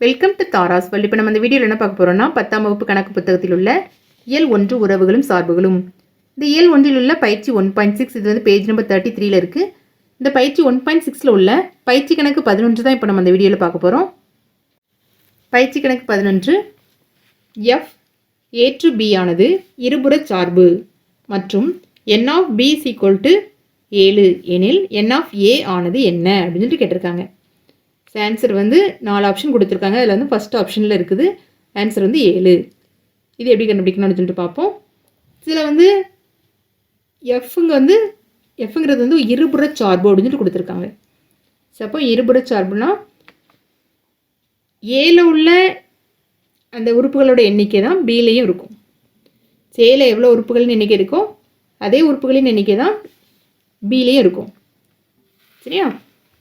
Welcome to Tara's வல் இப்போ நம்ம இந்த வீடியோவில் என்ன பார்க்க போகிறோம்னா பத்தாம் வகுப்பு கணக்கு புத்தகத்தில் உள்ள இயல் ஒன்று உறவுகளும் சார்புகளும். இந்த இயல் ஒன்றில் உள்ள பயிற்சி ஒன் பாயிண்ட் சிக்ஸ் இது வந்து பேஜ் நம்பர் தேர்ட்டி த்ரீல இருக்குது இந்த பயிற்சி ஒன் பாயிண்ட் சிக்ஸில் உள்ள பயிற்சி கணக்கு பதினொன்று தான் இப்போ நம்ம அந்த வீடியோவில் பார்க்க போகிறோம் பயிற்சி கணக்கு பதினொன்று எஃப் ஏ டு பி ஆனது இருபுற சார்பு மற்றும் n of B is equal to ஏழு. எனில் என் ஆஃப் ஏ ஆனது என்ன? அப்படின்னு சொல்லிட்டு கேட்டிருக்காங்க. ஆன்சர் வந்து நாலு ஆப்ஷன் கொடுத்துருக்காங்க. அதில் வந்து ஃபஸ்ட் ஆப்ஷனில் இருக்குது. ஆன்சர் வந்து ஏழு. இது எப்படி கண்டுபிடிக்கணும்னு சொல்லிட்டு பார்ப்போம். இதில் வந்து எஃப்ங்க வந்து எஃப்ங்கிறது வந்து இருபுற சார்பு அப்படின்னு சொல்லி கொடுத்துருக்காங்க. ஸோ அப்போ இருபுற சார்புனா ஏல உள்ள அந்த உறுப்புகளோட எண்ணிக்கை தான் பிலேயும் இருக்கும். சேல எவ்வளோ உறுப்புகளின் எண்ணிக்கை இருக்கோ அதே உறுப்புகளின் எண்ணிக்கை தான் பிலேயும் இருக்கும். சரியா?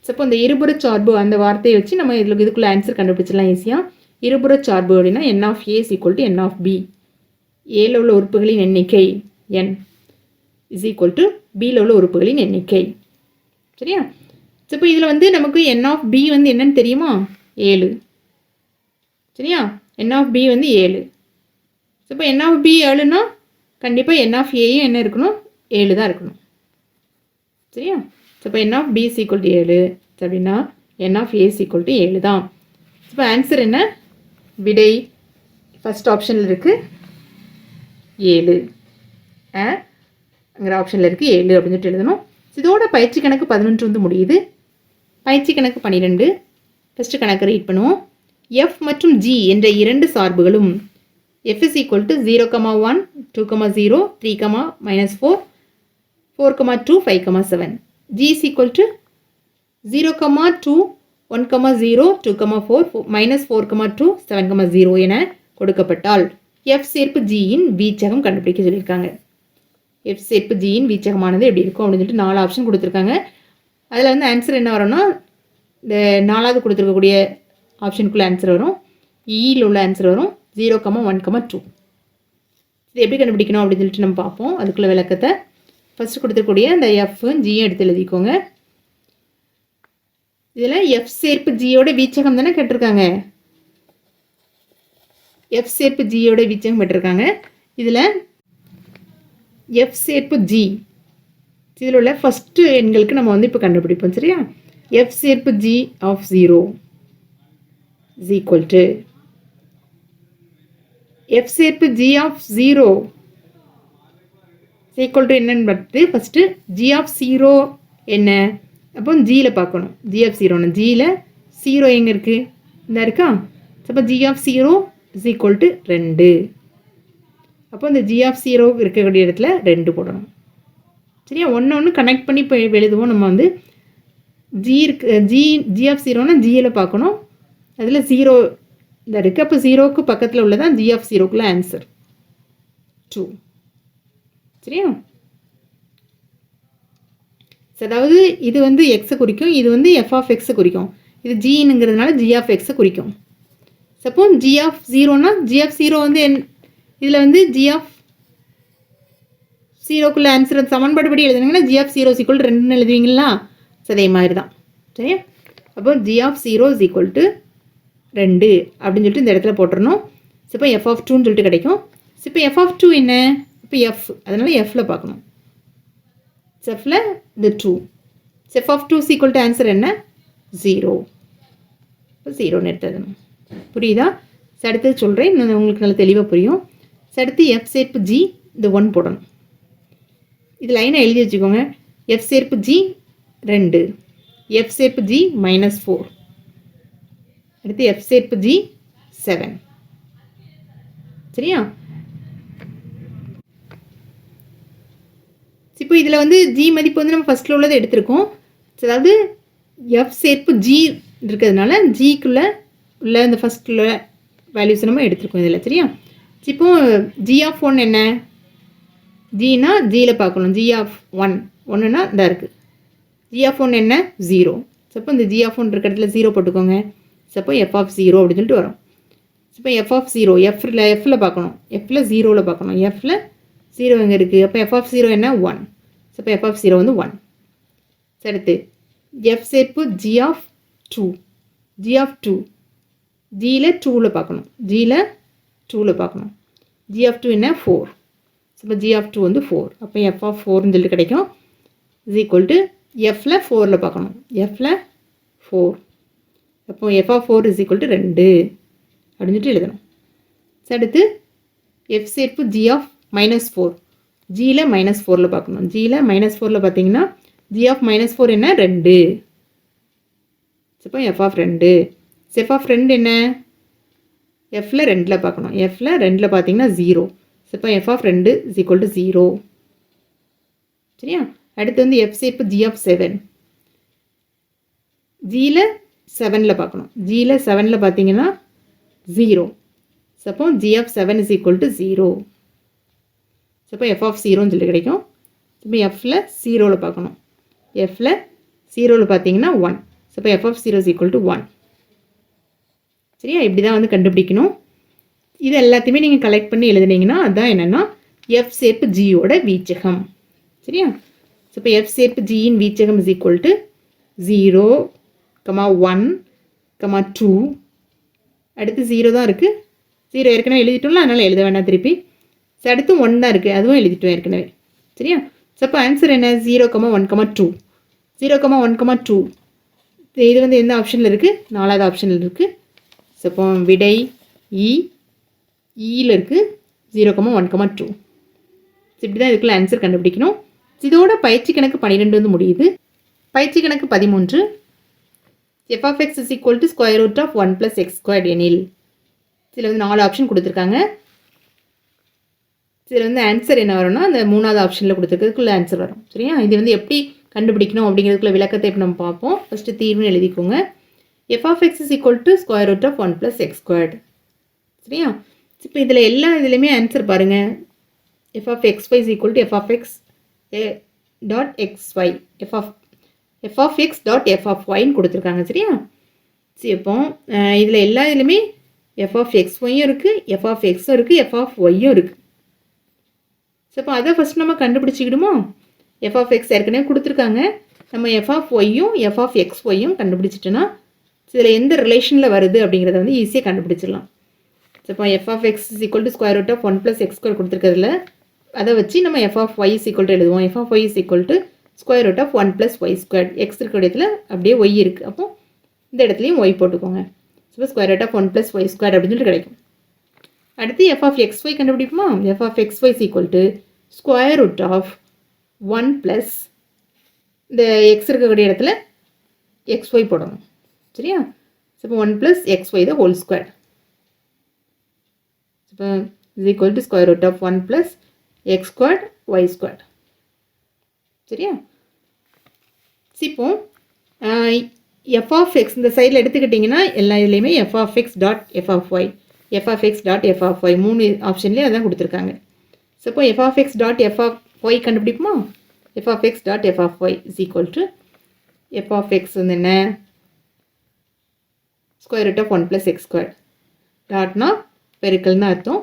ஸோ அப்போ இந்த இருபுற சார்பு அந்த வார்த்தையை வச்சு நம்ம இதில் இதுக்குள்ள ஆன்சர் கண்டுபிடிச்சிடலாம் ஈஸியாக இருபுற சார்பு அப்படின்னா n of A equal to n of B ஏல உள்ள உறுப்புகளின் எண்ணிக்கை என் இஸ் ஈக்குவல் டு பியில் உள்ள உறுப்புகளின் எண்ணிக்கை. சரியா? ஸோ இப்போ இதில் வந்து நமக்கு என் ஆஃப் பி வந்து என்னன்னு தெரியுமா? ஏழு. சரியா? என் ஆஃப் பி வந்து ஏழு. ஸோ இப்போ என் ஆஃப் பி ஏழுனா கண்டிப்பாக என் ஆஃப் ஏயும் என்ன இருக்கணும்? ஏழு தான் இருக்கணும். சரியா? ஸோ இப்போ n of B is equal to ஏழு. அப்படின்னா n of A is equal to ஏழு தான். இப்போ ஆன்சர் என்ன? விடை. ஃபஸ்ட் ஆப்ஷனில் இருக்குது ஏழு. அங்கிற ஆப்ஷனில் இருக்குது ஏழு அப்படின்னு சொல்லிட்டு எழுதணும். இதோட பயிற்சி கணக்கு பதினொன்று வந்து முடியுது. பயிற்சி கணக்கு பன்னிரெண்டு ஃபஸ்ட்டு கணக்கு ரீட் பண்ணுவோம். எஃப் மற்றும் ஜி என்ற இரண்டு சார்புகளும் f is equal to zero comma one two comma zero three comma minus four four comma two five comma seven g is equal to zero comma two one comma zero two comma four minus four comma two seven comma zero என கொடுக்கப்பட்டால் F சேர்ப்பு ஜியின் வீச்சகம் கண்டுபிடிக்க சொல்லியிருக்காங்க. F சேர்ப்பு ஜியின் வீச்சகமானது எப்படி இருக்கும் அப்படின்னு சொல்லிட்டு நாலு ஆப்ஷன் கொடுத்துருக்காங்க. அதில் வந்து ஆன்சர் என்ன வரும்னா இந்த நாலாவது கொடுத்துருக்கக்கூடிய ஆப்ஷனுக்குள்ளே ஆன்சர் வரும். E இயில் உள்ள ஆன்சர் வரும். Zero comma one comma two இது எப்படி கண்டுபிடிக்கணும் அப்படின்னு சொல்லிட்டு நம்ம பார்ப்போம். அதுக்குள்ள விளக்கத்தை. ஃபஸ்ட்டு கொடுத்துருக்கூடிய அந்த எஃப் ஜியும் எடுத்து எழுதிக்கோங்க. இதில் எஃப் சேர்ப்பு ஜியோட வீச்சகம் தானே கேட்டிருக்காங்க. எஃப் சேர்ப்பு ஜியோட வீச்சகம் கேட்டிருக்காங்க. இதில் எஃப் சேர்ப்பு ஜி இதில் உள்ள ஃபஸ்ட்டு எண்களுக்கு நம்ம வந்து இப்போ கண்டுபிடிப்போம் சரியா? எஃப் சேர்ப்பு g of zero is equal to f சேர்ப்பு g of zero equal to என்னன்னு பார்த்து ஃபஸ்ட்டு ஜி ஆஃப் ஜீரோ என்ன? அப்போ ஜியில் பார்க்கணும். ஜி ஆஃப் ஜீரோன்னு ஜியில் ஜீரோ எங்கே இருக்குது இந்த இருக்கா? அப்போ g of zero is equal to ரெண்டு. அப்போ இந்த ஜி ஆஃப் ஜீரோ இருக்கக்கூடிய இடத்துல ரெண்டு போடணும். சரியா? ஒன்று ஒன்று கனெக்ட் பண்ணி இப்போ எழுதுவோம். நம்ம வந்து ஜி இருக்கு ஜி ஜி ஆஃப் ஜீரோனா ஜியில் பார்க்கணும். அதில் ஜீரோ இந்த இருக்குது அப்போ ஜீரோவுக்கு பக்கத்தில் உள்ளதான் ஜி ஆஃப் ஜீரோக்குள்ள ஆன்சர் டூ சரியா? அதாவது இது வந்து எக்ஸை குறிக்கும் இது வந்து எஃப் ஆஃப் எக்ஸை குறிக்கும். இது ஜின்னுங்கிறதுனால ஜி ஆஃப் எக்ஸை குறிக்கும். சப்போஸ் ஜி ஆஃப் ஜீரோனா ஜி ஆஃப் ஜீரோ வந்து என் இதில் வந்து ஜி ஆஃப் ஜீரோக்குள்ள ஆன்சர் சமன்பாடுபடி எழுதுனீங்கன்னா ஜி ஆஃப் ஜீரோ ஈக்குவல் ரெண்டுன்னு எழுதுவீங்களா? அதே மாதிரி தான் சரியா? அப்போ G of zero is equal to ரெண்டு அப்படின்னு சொல்லிட்டு இந்த இடத்துல போட்டுறணும். இப்போ எஃப் ஆஃப் டூன்னு சொல்லிட்டு கிடைக்கும். இப்போ எஃப் ஆஃப் டூ என்ன? இப்போ எஃப் அதனால் எஃப்பில் பார்க்கணும். செஃப்பில் இது two chef of two is equal to answer என்ன? ஜீரோ இப்போ ஜீரோன்னு எடுத்துடணும் புரியுதா? அடுத்து சொல்கிறேன் இன்னும் உங்களுக்கு நல்லா தெளிவாக புரியும். அடுத்து எஃப் சேர்ப்பு ஜி இந்த ஒன் போடணும். இது லைனை எழுதி வச்சுக்கோங்க. எஃப் சேர்ப்பு ஜி ரெண்டு. எஃப் சேர்ப்பு ஜி மைனஸ் ஃபோர் அடுத்து எஃப் சேர்ப்பு ஜி செவன் சரியா? இப்போ இதில் வந்து ஜி மதிப்பு வந்து நம்ம ஃபஸ்ட்டில் உள்ளதை எடுத்திருக்கோம். அதாவது எஃப் சேர்ப்பு ஜி இருக்கிறதுனால ஜிக்குள்ளே உள்ள இந்த ஃபஸ்ட்டில் வேல்யூஸ் நம்ம எடுத்திருக்கோம் இதில் சரியா? இப்போ ஜி ஆஃப் ஒன் என்ன? ஜினா ஜியில் பார்க்கணும். ஜி ஆஃப் ஒன் ஒன்றுனா இதாக இருக்குது ஜி ஆஃப் ஒன் என்ன? ஜீரோ சப்போ இந்த ஜி ஆஃப் ஒன் இருக்கிற இடத்துல ஜீரோ போட்டுக்கோங்க. சப்போ எஃப் ஆஃப் ஜீரோ அப்படின்னு சொல்லிட்டு வரும். இப்போ எஃப் ஆஃப் ஜீரோ எஃப்ல எஃப்பில் பார்க்கணும். எஃப்பில் ஜீரோவில் பார்க்கணும். எஃப்பில் ஜீரோ இங்கே இருக்குது அப்போ எஃப் ஆஃப் ஜீரோ என்ன? ஒன் ஸோ இப்போ எஃப் ஆஃப் ஜீரோ வந்து ஒன் அடுத்து எஃப் சேர்ப்பு G of two G of two ஜியில் டூவில் பார்க்கணும் ஜியில் டூவில் பார்க்கணும் ஜி ஆஃப் டூ என்ன? ஃபோர் இப்போ ஜி ஆஃப் டூ வந்து ஃபோர் அப்போ எஃப் ஆஃப் ஃபோர்னு சொல்லிட்டு கிடைக்கும். இஸ் ஈக்குவல் டு எஃப்பில் ஃபோரில் பார்க்கணும் எஃப்பில் ஃபோர் அப்போ F of four is equal to ரெண்டு. அப்படின்னு சொல்லிட்டு எழுதணும் அடுத்து எஃப் சேர்ப்பு ஜி ஆஃப் மைனஸ் ஃபோர் ஜியில் மைனஸ் ஃபோரில் பார்க்கணும். ஜியில் மைனஸ் ஃபோரில் பார்த்தீங்கன்னா ஜி ஆஃப் மைனஸ் ஃபோர் என்ன? ரெண்டு. இப்போ எஃப் ஆஃப் ரெண்டு. எஃப் ஆஃப் ரெண்டு என்ன? எஃப்பில் ரெண்டில் பார்க்கணும். எஃப்பில் ரெண்டில் பார்த்தீங்கன்னா ஜீரோ இப்போ எஃப் ஆஃப் ரெண்டு இஸ் ஈக்குவல் டு ஜீரோ சரியா? அடுத்து வந்து எஃப் சேர்ப்பு ஜி ஆஃப் செவன் ஜியில் செவனில் பார்க்கணும். ஜியில் செவனில் பார்த்தீங்கன்னா zero சப்போ G of seven is equal to zero அப்போ எஃப் ஆஃப் ஜீரோன்னு சொல்லி கிடைக்கும். இப்போ எஃப்பில் ஜீரோவில் பார்க்கணும். எஃப்பில் ஜீரோவில் பார்த்தீங்கன்னா ஒன் இப்போ F of zero is equal to one சரியா? இப்படி தான் வந்து கண்டுபிடிக்கணும். இது எல்லாத்தையுமே நீங்கள் கலெக்ட் பண்ணி எழுதுனீங்கன்னா அதான் என்னென்னா எஃப் சேர்ப்பு ஜியோட வீச்சகம். சரியா? ஸோ இப்போ எஃப் சேர்ப்பு ஜியின் வீச்சகம் is equal to zero comma one comma two அடுத்து ஜீரோ தான் இருக்குது ஜீரோ ஏற்கனவே எழுதிட்டோம்ல அதனால் எழுத வேண்டாம் திருப்பி. அடுத்து ஒன் தான் இருக்குது அதுவும் எழுதிட்டோம் ஏற்கனவே. சரியா? ஸோ அப்போ ஆன்சர் என்ன? Zero comma one comma two zero comma one comma two இது வந்து எந்த ஆப்ஷனில் இருக்குது நாலாவது ஆப்ஷனில் இருக்குது ஸோ அப்போ விடை e. e இ ஈயில் இருக்குது zero comma one comma two இப்படி தான் இதுக்குள்ள ஆன்சர் கண்டுபிடிக்கணும். இதோட பயிற்சி கணக்கு பன்னிரெண்டு வந்து முடியுது. பயிற்சி கணக்கு பதிமூன்று. F of X is equal to square root of one plus X square எனில். இதில் வந்து நாலு ஆப்ஷன் கொடுத்துருக்காங்க. இதில் வந்து ஆன்சர் என்ன வரும்னா அந்த மூணாவது ஆப்ஷனில் கொடுத்துருக்கிறதுக்குள்ள ஆன்சர் வரும். சரியா? இது வந்து எப்படி கண்டுபிடிக்கணும் அப்படிங்கிறதுக்குள்ள விளக்கத்தை இப்போ நம்ம பார்ப்போம். ஃபஸ்ட்டு தீர்வுன்னு எழுதிக்கோங்க. F of X is equal to square root of one plus X squared சரியா? இப்போ இதில் எல்லா இதுலேயுமே ஆன்சர் பாருங்கள் F of X Y is equal to F of X dot X Y F of F of X dot F of ஒய்ன்னு கொடுத்துருக்காங்க. சரியா? சரி இப்போ இதில் எல்லா இதுலேயுமே எஃப் ஆஃப் எக்ஸ் ஒய்யும் இருக்குது எஃப் ஆஃப் எக்ஸும் இருக்குது எஃப் ஆஃப் ஒய்யும் இருக்குது ஸோ அப்போ அதை ஃபஸ்ட் நம்ம கண்டுபிடிச்சிக்கிடுமோ? எஃப் ஆஃப் எக்ஸ் ஏற்கனவே கொடுத்துருக்காங்க. நம்ம எஃப் ஆஃப் ஒய்யும் எஃப் ஆஃப் எக்ஸ் ஒய்யும் கண்டுபிடிச்சிட்டோன்னா இதில் எந்த ரிலேஷனில் வருது அப்படிங்கிறத வந்து ஈஸியாக கண்டுபிடிச்சிடலாம். ஸோ இப்போ F of X is equal to square root of one plus X square கொடுத்துருக்கிறதுல அதை வச்சு நம்ம F of Y is equal to எழுதுவோம். F of Y is equal to square root of one plus Y square X இருக்கிற இடத்துல அப்படியே Y இருக்குது அப்போ இந்த இடத்துலையும் ஒய் போட்டுக்கோங்க. So square root of one plus Y square அப்படின்னு சொல்லிட்டு கிடைக்கும். அடுத்து F of X Y கண்டுபிடிப்போமா? F of X Y equal to square root of one plus இந்த எக்ஸ் இருக்கக்கூடிய இடத்துல எக்ஸ் ஒய் போடணும். சரியா? இப்போ one plus X Y the whole square இப்போ is equal to square root of one plus X squared Y square சரியா? இப்போ F of X இந்த சைடில் எடுத்துக்கிட்டிங்கன்னா எல்லா இதுலேயுமே F of X dot F of Y F of X dot F of Y மூணு ஆப்ஷன்லேயே அதான் கொடுத்துருக்காங்க. ஸோ இப்போ F of X dot F of Y கண்டுபிடிப்போமா? F of X dot F of Y is equal to F of X வந்து என்ன? Square root of one plus X square டாட்னா பெருக்கல்னு அர்த்தம்.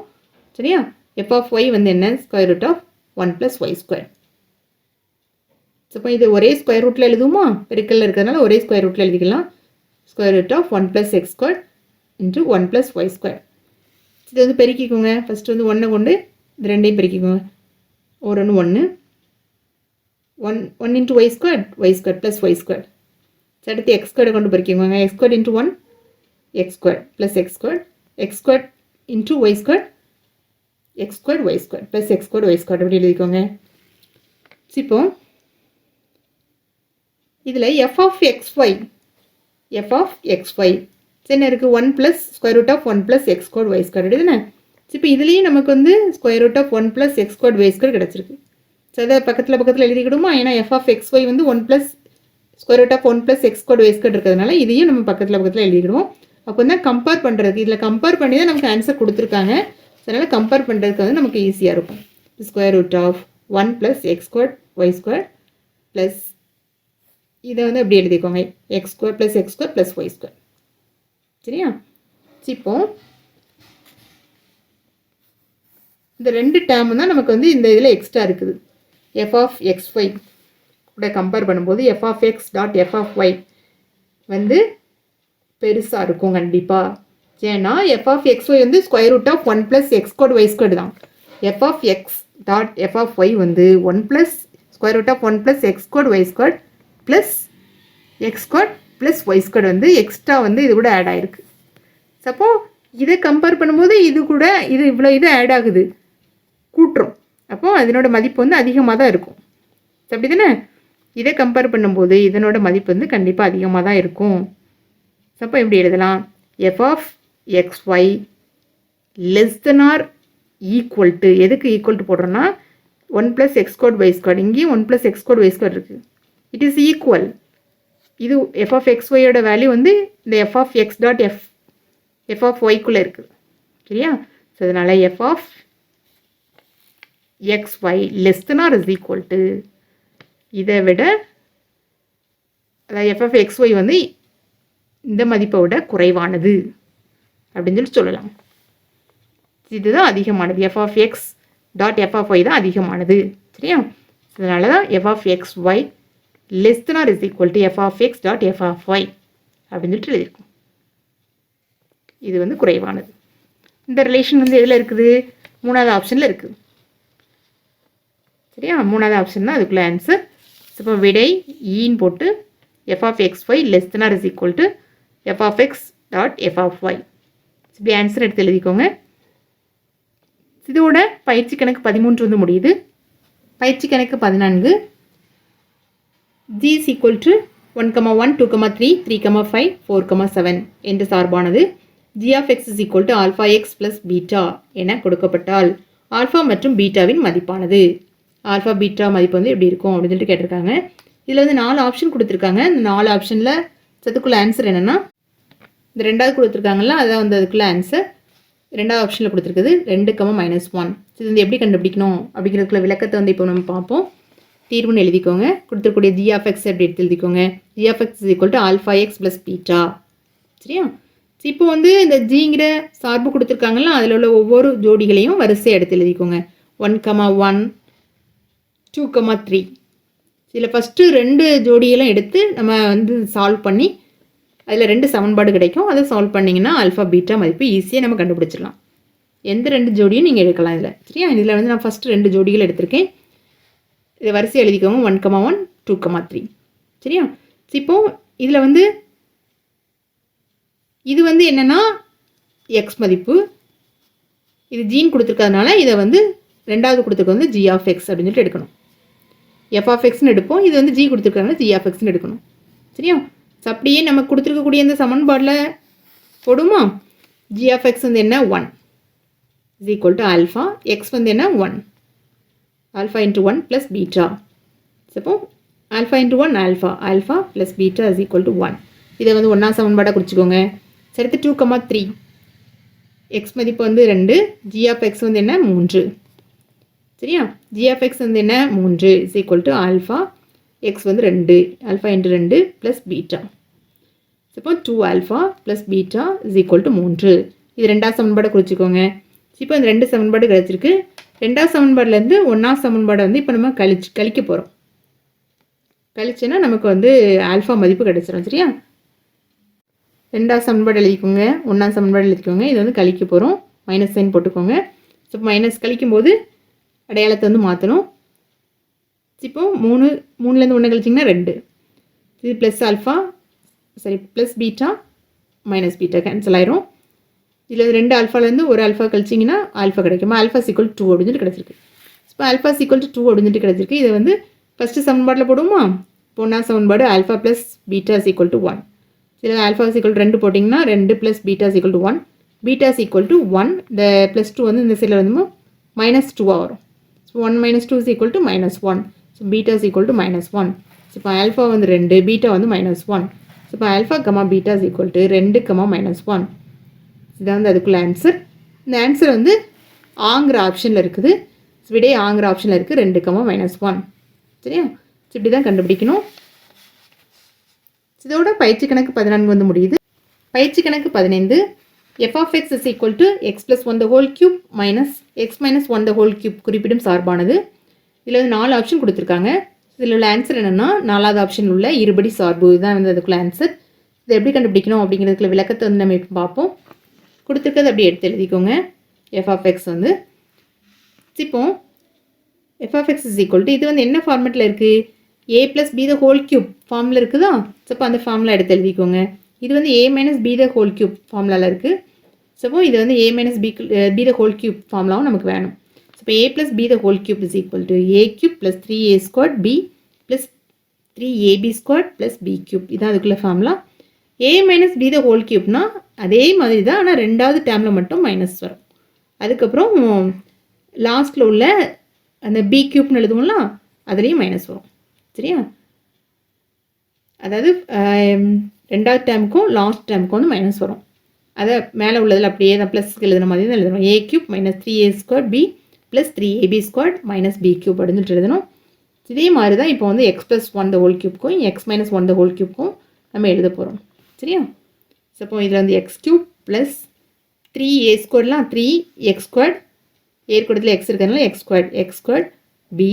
சரியா? எஃப் ஆஃப் ஒய் வந்து என்ன? Square root of one plus Y square so இப்போ இது ஒரே ஸ்கொயர் ரூட்டில் எழுதுவோமா? பெருக்கல்ல இருக்கிறதுனால ஒரே ஸ்கொயர் ரூட்டில் எழுதிக்கலாம். Square root of one plus X square into one plus Y square இது வந்து பெருக்கிக்கோங்க. ஃபஸ்ட்டு வந்து ஒன்றை கொண்டு இது ரெண்டையும் பெருக்கிக்கோங்க. ஒரு ஒன்று ஒன்று one one into Y square Y square plus Y square அடுத்து எக்ஸ் ஸ்கொயரை கொண்டு பெருக்கிக்கோங்க. X square into one X square plus X square X square into Y square X square Y square plus X square Y square அப்படி எழுதிக்கோங்க. இப்போ இதில் F of X Y F of X Y என்ன இருக்குது one plus square root of one plus X squared Y square தானே இப்போ இதுலேயும் நமக்கு வந்து square root of one plus X squared Y square கிடச்சிருக்கு. ஸோ அதை பக்கத்தில் பக்கத்தில் எழுதிக்கிடுமா? ஏன்னா எஃப் ஆஃப் எக்ஸ் ஒய் வந்து one plus square root of one plus X squared Y square இருக்கிறதுனால இதையும் நம்ம பக்கத்தில் பக்கத்தில் எழுதிக்கிடுவோம். அப்போ தான் கம்பேர் பண்ணுறதுக்கு இதில் கம்பேர் பண்ணி தான் நமக்கு ஆன்சர் கொடுத்துருக்காங்க. அதனால் கம்பேர் பண்ணுறதுக்கு வந்து நமக்கு ஈஸியாக இருக்கும். Square root of one plus X square Y square plus இதை வந்து அப்படி எழுதிக்கோங்க? X square plus X square plus Y square சரியா? இப்போ இந்த ரெண்டு டேர்ம் தான் நமக்கு வந்து இந்த இதில் எக்ஸ்ட்ரா இருக்குது. எஃப் ஆஃப் எக்ஸ் ஒய் கூட கம்பேர் பண்ணும்போது F of X dot F of Y வந்து பெருசாக இருக்கும் கண்டிப்பாக ஏன்னா எஃப் ஆஃப் எக்ஸ் ஒய் வந்து square root of one plus X squared Y square தான். F of X dot F of Y வந்து one plus square root of one plus X squared Y squared plus X squared plus Y square வந்து extra வந்து இது கூட add ஆகிருக்கு சப்போ இதை compare பண்ணும்போது இது கூட இது இவ்வளோ இது ஆட் ஆகுது. கூட்டுறோம். அப்போது அதனோட மதிப்பு வந்து அதிகமாக தான் இருக்கும். அப்படி தானே? இதை கம்பேர் பண்ணும்போது இதனோட மதிப்பு வந்து கண்டிப்பாக அதிகமாக தான் இருக்கும். அப்போ எப்படி எழுதலாம்? F of X Y less than or equal to எதுக்கு equal to போடுறோன்னா one plus X squared Y square இங்கேயும் one plus X squared Y square இருக்குது இட் இஸ் ஈக்குவல் இது எஃப் ஆஃப் எக்ஸ் ஒய்யோட வேல்யூ வந்து இந்த F of X dot F F of ஒய்க்குள்ளே இருக்குது. சரியா? So அதனால் F of X Y less than or is equal to இதை விட அதாவது எஃப் ஆஃப் எக்ஸ் ஒய் வந்து இந்த மதிப்பை விட குறைவானது அப்படின்னு சொல்லி சொல்லலாம். இதுதான் அதிகமானது. F of X dot F of Y தான் அதிகமானது. சரியா? அதனால தான் F of X Y less than is equal to F of X dot F of Y அப்படின்னு சொல்லிட்டு எழுதியிருக்கும். இது வந்து குறைவானது. இந்த ரிலேஷன் வந்து எதில் இருக்குது? மூணாவது ஆப்ஷனில் இருக்குது. சரியா? மூணாவது ஆப்ஷன் தான் அதுக்குள்ளே ஆன்சர் இப்போ விடை e ஈன்னு போட்டு F of X Y less than or is equal to F of X dot F of Y இப்படி ஆன்சர் எடுத்து எழுதிக்கோங்க. இதோட பயிற்சி கணக்கு பதிமூன்று வந்து முடியுது. பயிற்சி கணக்கு பதினான்கு. G is equal to one comma one two comma three three comma five four comma seven என்ற சார்பானது G of X is equal to alpha X plus beta என கொடுக்கப்பட்டால் ஆல்ஃபா மற்றும் பீட்டாவின் மதிப்பானது. ஆல்ஃபா பீட்டா மதிப்பு வந்து எப்படி இருக்கும் அப்படின்னு சொல்லிட்டு கேட்டிருக்காங்க. இதில் வந்து நாலு ஆப்ஷன் கொடுத்துருக்காங்க. இந்த நாலு ஆப்ஷனில் சத்துக்குள்ள ஆன்சர் என்னென்னா இந்த ரெண்டாவது கொடுத்துருக்காங்கல்ல அதான் வந்து அதுக்குள்ள ஆன்சர் ரெண்டாவது ஆப்ஷனில் கொடுத்துருக்குது ரெண்டு கம்மா மைனஸ் ஒன் இது வந்து எப்படி கண்டுபிடிக்கணும் அப்படிங்கிறதுக்குள்ள விளக்கத்தை வந்து இப்போ நம்ம பார்ப்போம். தீர்வுன்னு எழுதிக்கோங்க. கொடுத்துருக்கூடிய ஜி ஆஃப் எக்ஸ் அப்படி எடுத்து எழுதிக்கோங்க G of X equal to alpha X plus beta சரியா? இப்போ வந்து இந்த ஜிங்கிற சார்பு கொடுத்துருக்காங்கல்ல அதில் உள்ள ஒவ்வொரு ஜோடிகளையும் வரிசை எடுத்து எழுதிக்கோங்க. One comma one two comma three இதில் ஃபஸ்ட்டு ரெண்டு ஜோடியெல்லாம் எடுத்து நம்ம வந்து சால்வ் பண்ணி அதில் ரெண்டு சமன்பாடு கிடைக்கும். அதை சால்வ் பண்ணிங்கன்னா ஆல்ஃபா பீட்டா மதிப்பு ஈஸியாக நம்ம கண்டுபிடிச்சிடலாம். எந்த ரெண்டு ஜோடியும் நீங்கள் எடுக்கலாம் இதில். சரியா? இதில் வந்து நான் ஃபஸ்ட்டு ரெண்டு ஜோடிகள் எடுத்திருக்கேன். இதை வரிசை எழுதிக்கோங்க. One comma one two comma three சரியா? இப்போ இதில் வந்து இது வந்து என்னென்னா எக்ஸ் மதிப்பு. இது ஜீன் கொடுத்துருக்கறதுனால இதை வந்து ரெண்டாவது கொடுத்துருக்க வந்து ஜி ஆஃப் எக்ஸ் அப்படின்னு சொல்லிட்டு எடுக்கணும். எஃப் ஆஃப் எக்ஸ்னு எடுப்போம். இது வந்து ஜி கொடுத்துருக்காங்க ஜி ஆஃப் எக்ஸ்னு எடுக்கணும். சரியா? ஸோ அப்படியே நம்ம கொடுத்துருக்கக்கூடிய இந்த சமன்பாடில் போடுமா? ஜி ஆஃப் எக்ஸ் வந்து என்ன? One is equal to alpha X வந்து என்ன? One alpha into one plus beta suppose alpha into one alpha alpha plus beta is equal to one இதை வந்து ஒன்றா சமன்பாடாக குறிச்சிக்கோங்க. சரித்து டூ கமா த்ரீ எக்ஸ் மதிப்பு வந்து ரெண்டு. ஜி ஆஃப் எக்ஸ் வந்து என்ன? மூன்று. சரியா? ஜி ஆஃப் எக்ஸ் வந்து என்ன? மூன்று. Is equal to alpha X வந்து ரெண்டு. ஆல்ஃபா இன்ட்டு ரெண்டு ப்ளஸ் பீட்டா இப்போ two alpha plus beta is equal to மூன்று. இது ரெண்டாவது சமன்பாடை குறிச்சிக்கோங்க. இப்போ இந்த ரெண்டு சமன்பாடு கிடச்சிருக்கு. ரெண்டாவது சமன்பாடுலேருந்து ஒன்றாவது சமன்பாடை வந்து இப்போ நம்ம கழிச்சு கழிக்க போகிறோம் கழிச்சுன்னா நமக்கு வந்து ஆல்ஃபா மதிப்பு கிடைச்சிரும் சரியா? ரெண்டாவது சமன்பாடு எழுதிக்கோங்க ஒன்றாம் சமன்பாடு எழுதிக்கோங்க இது வந்து கழிக்க போகிறோம் மைனஸ் சைன் போட்டுக்கோங்க. ஸோ மைனஸ் கழிக்கும்போது அடையாளத்தை வந்து மாற்றணும் இப்போ மூணு மூணுலேருந்து ஒன்று கழிச்சிங்கன்னா ரெண்டு. இது ப்ளஸ் ஆல்ஃபா சரி plus beta minus beta cancel ஆயிரும். இதில் ரெண்டு ஆல்ஃபாலேருந்து ஒரு ஆல்ஃபா கழிச்சிங்கன்னா ஆல்ஃபா கிடைக்குமா? ஆல்ஃபா சீக்குவல் டூ அப்படின்னு கிடச்சிருக்கு. இப்போ ஆல்ஃபா சீக்குவல் டூ அப்படின்னு கிடச்சிருக்கு. இதை வந்து ஃபஸ்ட்டு சமன்பாட்டில் போடுவோமா? பொண்ணா சமன்பாடு alpha plus beta is equal to one சில ஆல்ஃபா சீக்குவல் ரெண்டு போட்டிங்கன்னா ரெண்டு plus beta is equal to one beta is equal to one இந்த ப்ளஸ் டூ வந்து இந்த சைடில் வந்து மைனஸ் டூவாக வரும். So one minus two is equal to minus one so beta is equal to minus one so இப்போ alpha வந்து ரெண்டு பீட்டா வந்து மைனஸ் ஒன் ஸோ இப்போ alpha comma beta is equal to ரெண்டு கமா மைனஸ் ஒன் இதான் வந்து அதுக்குள்ள answer இந்த ஆன்சர் வந்து ஆங்கிற ஆப்ஷனில் இருக்குது. விடை ஆங்கிற ஆப்ஷனில் இருக்குது ரெண்டு கமா மைனஸ் ஒன் சரியா? இப்படி தான் கண்டுபிடிக்கணும். இதோட பயிற்சி கணக்கு பதினான்கு வந்து முடியுது. பயிற்சி கணக்கு பதினைந்து. F of X is equal to X plus one the whole cube minus X minus one the whole cube குறிப்பிடும் சார்பானது. இதில் வந்து நாலு ஆப்ஷன் கொடுத்துருக்காங்க. இதில் உள்ள ஆன்சர் என்னென்னா நாலாவது ஆப்ஷன் உள்ள இருபடி சார்பு. இதுதான் வந்து அதுக்குள்ள ஆன்சர் இதை எப்படி கண்டுபிடிக்கணும் அப்படிங்கிறதுக்குள்ள விளக்கத்தை வந்து நம்ம இப்போ பார்ப்போம். கொடுத்துருக்கிறது அப்படி எடுத்து எழுதிக்கோங்க. எஃப் ஆஃப் எக்ஸ் வந்து. இப்போ F of X is equal to இது வந்து என்ன ஃபார்மெட்டில் இருக்குது A plus B the whole cube ஃபார்மில் இருக்குதா? ஸோ அந்த ஃபார்மில் எடுத்து எழுதிக்கோங்க. இது வந்து A minus B the whole cube ஃபார்முலாவில் இருக்குது ஸோ இது வந்து A minus B B the whole cube ஃபார்முலாவும் நமக்கு வேணும். ஸோ இப்போ A plus B the whole cube is equal to A cube plus three A square B plus three AB square plus B cube இதான் அதுக்குள்ள formula A minus B the whole கியூப்னா அதே மாதிரி தான் ஆனால் ரெண்டாவது டேமில் மட்டும் மைனஸ் வரும். அதுக்கப்புறம் லாஸ்ட்டில் உள்ள அந்த பி கியூப்னு எழுதுவோம்ல அதுலேயும் மைனஸ் வரும். சரியா? அதாவது ரெண்டாவது டேமுக்கும் லாஸ்ட் டேமுக்கும் வந்து மைனஸ் வரும். அதை மேலே உள்ளதில் அப்படியே தான் ப்ளஸ்க்கு எழுதுன மாதிரி தான் எழுதணும் A cube minus three A square B plus three AB square minus B cube அப்படின்னு எழுதணும். இதே மாதிரி தான் இப்போ வந்து X plus one the whole கியூப்க்கும் X minus one the whole கியூப்க்கும் நம்ம எழுத போகிறோம் சரியா? ஸோ அப்போ இதில் வந்து X cube plus three A ஸ்கொயர்லாம் three X square ஏற்கூடத்தில் எக்ஸ் இருக்கிறதுனால X squared X squared B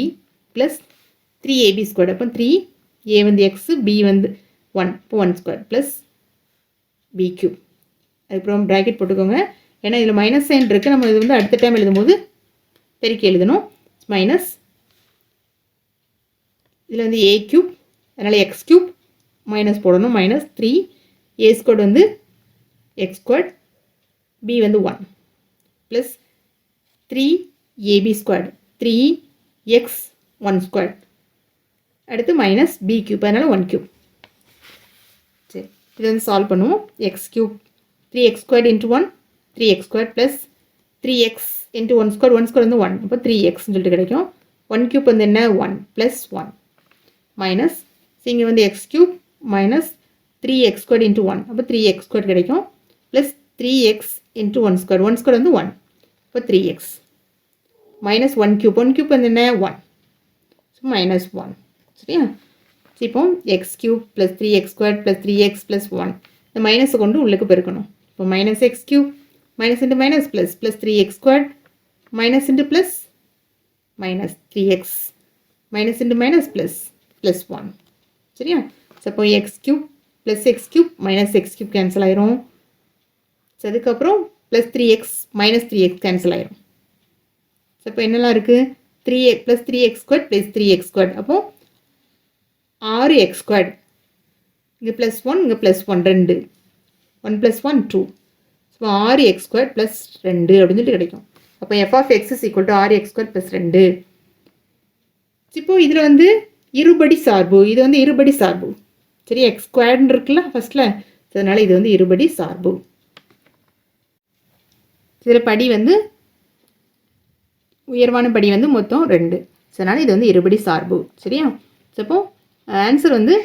plus three AB square அப்போ த்ரீ ஏ வந்து எக்ஸு பி வந்து ஒன் இப்போ one square plus B cube அதுக்கப்புறம் ப்ராக்கெட் போட்டுக்கோங்க. ஏன்னா இதில் மைனஸ் சைன் இருக்குது நம்ம இது வந்து அடுத்த டைம் எழுதும்போது பெருக்கி எழுதணும். மைனஸ் இதில் வந்து ஏ க்யூப் அதனால் எக்ஸ் க்யூப் மைனஸ் போடணும். மைனஸ் த்ரீ ஏ ஸ்கொயர் வந்து எக்ஸ் பி வந்து one plus three AB square three X one square அடுத்து மைனஸ் பி கியூப் அதனால் ஒன் கியூப் சரி இது வந்து சால்வ் பண்ணுவோம். X cube three X squared into one three X square plus three X into one square one square வந்து one அப்போ three எக்ஸ்னு சொல்லிட்டு கிடைக்கும். ஒன் கியூப் வந்து என்ன? ஒன் ப்ளஸ் ஒன் மைனஸ் இங்கே வந்து X cube minus three X square into one அப்போ த்ரீ எக்ஸ் ஸ்கொயர் கிடைக்கும். Plus three X into one square one square வந்து ஒன் இப்போ three X minus one cube one cube வந்து என்ன? One so minus one சரியா? இப்போ X cube plus three X square plus three X plus one இந்த மைனஸை கொண்டு உள்ளுக்கு பெருக்கணும். இப்போ minus X cube minus into minus plus plus three X square minus into plus minus three X minus into minus plus plus one சரியா? So அப்போ X cube plus X cube minus X cube cancel ஆயிரும். So அதுக்கப்புறம் plus three X minus three X cancel ஆயிரும். So இப்போ என்னெல்லாம் இருக்குது three X plus three X square plus three X square அப்போது ஆறு எக்ஸ் ஸ்கொயர் இங்கே ப்ளஸ் ஒன் இங்கே ப்ளஸ் ஒன் ரெண்டு. One plus one two so ஆறு எக்ஸ் ஸ்கொயர் ப்ளஸ் ரெண்டு அப்படின்னு சொல்லிட்டு கிடைக்கும். அப்போ F of X is equal to ஆறு எக்ஸ் ஸ்கொயர் ப்ளஸ் ரெண்டு. இப்போது இதில் வந்து இருபடி சார்பு. இது வந்து இருபடி சார்பு. சரி எக்ஸ் ஸ்கொயர்னு இருக்குல்ல ஃபஸ்ட்டில் அதனால் இது வந்து இருபடி சார்பு. இதில் படி வந்து உயர்வான படி வந்து மொத்தம் ரெண்டு. ஸோ அதனால் இது வந்து இருபடி சார்பு. சரியா? ஸோ அப்போ ஆன்சர் வந்து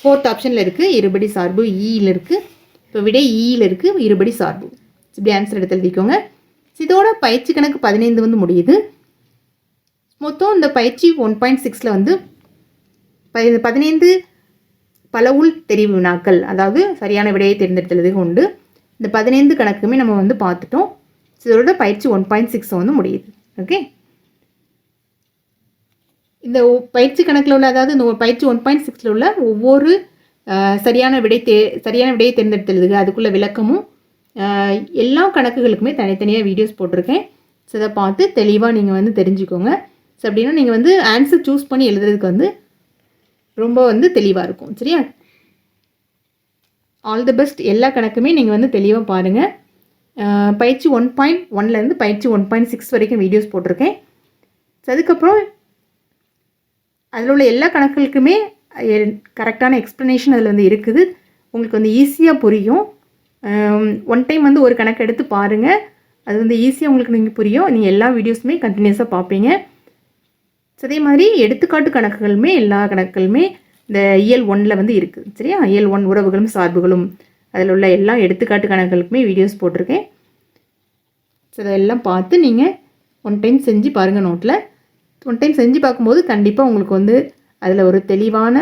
ஃபோர்த் ஆப்ஷனில் இருக்குது இருபடி சார்பு e ஈயில் இருக்குது இப்போ விடை e ஈயில் இருக்குது இருபடி சார்பு. இப்படி ஆன்சர் எடுத்து எழுதிக்கோங்க. இதோட பயிற்சி கணக்கு பதினைந்து வந்து முடியுது. மொத்தம் இந்த பயிற்சி ஒன் பாயிண்ட் சிக்ஸில் வந்து பதினைந்து பல உள் தெரிவு வினாக்கள் அதாவது சரியான விடையை தேர்ந்தெடுத்தது கொண்டு இந்த பதினைந்து கணக்குமே நம்ம வந்து பார்த்துட்டோம். இதோட பயிற்சி ஒன் பாயிண்ட் சிக்ஸ் வந்து முடியுது. ஓகே? இந்த பயிற்சி கணக்கில் உள்ள அதாவது இந்த பயிற்சி ஒன் பாயிண்ட் சிக்ஸில் உள்ள ஒவ்வொரு சரியான விடை தே சரியான விடையை தேர்ந்தெடுத்துலது அதுக்குள்ள விளக்கமும் எல்லா கணக்குகளுக்குமே தனித்தனியாக வீடியோஸ் போட்டிருக்கேன். ஸோ இதை பார்த்து தெளிவாக நீங்கள் வந்து தெரிஞ்சுக்கோங்க. ஸோ அப்படின்னா நீங்கள் வந்து ஆன்சர் சூஸ் பண்ணி எழுதுறதுக்கு வந்து ரொம்ப வந்து தெளிவாக இருக்கும் சரியா? ஆல் தி பெஸ்ட் எல்லா கணக்குமே நீங்கள் வந்து தெளிவாக பாருங்கள் பயிற்சி ஒன் பாயிண்ட் ஒன்லேருந்து பயிற்சி ஒன் பாயிண்ட் சிக்ஸ் வரைக்கும் வீடியோஸ் போட்டிருக்கேன். ஸோ அதுக்கப்புறம் அதில் உள்ள எல்லா கணக்குகளுக்குமே கரெக்டான எக்ஸ்ப்ளனேஷன் அதில் வந்து இருக்குது. உங்களுக்கு வந்து ஈஸியாக புரியும். ஒன் டைம் வந்து ஒரு கணக்கு எடுத்து பாருங்கள் அது வந்து ஈஸியாக உங்களுக்கு நீங்கள் புரியும். நீங்கள் எல்லா வீடியோஸுமே கண்டினியூஸாக பார்ப்பீங்க. ஸோ அதே மாதிரி எடுத்துக்காட்டு கணக்குகளுமே எல்லா கணக்குகளுமே இந்த இயல் ஒன்னில் வந்து இருக்குது சரியா? இயல் ஒன் உறவுகளும் சார்புகளும் அதில் உள்ள எல்லா எடுத்துக்காட்டு கணக்குகளுக்குமே வீடியோஸ் போட்டிருக்கேன். ஸோ இதெல்லாம் பார்த்து நீங்கள் ஒன் டைம் செஞ்சு பாருங்கள் நோட்டில் ஒன் டைம் செஞ்சு பார்க்கும்போது கண்டிப்பாக உங்களுக்கு வந்து அதில் ஒரு தெளிவான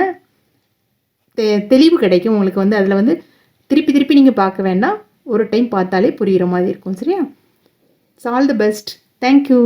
தெ தெளிவு கிடைக்கும். உங்களுக்கு வந்து அதில் வந்து திருப்பி திருப்பி நீங்கள் பார்க்க வேண்டாம். ஒரு டைம் பார்த்தாலே புரிகிற மாதிரி இருக்கும் சரியா? So all the best thank you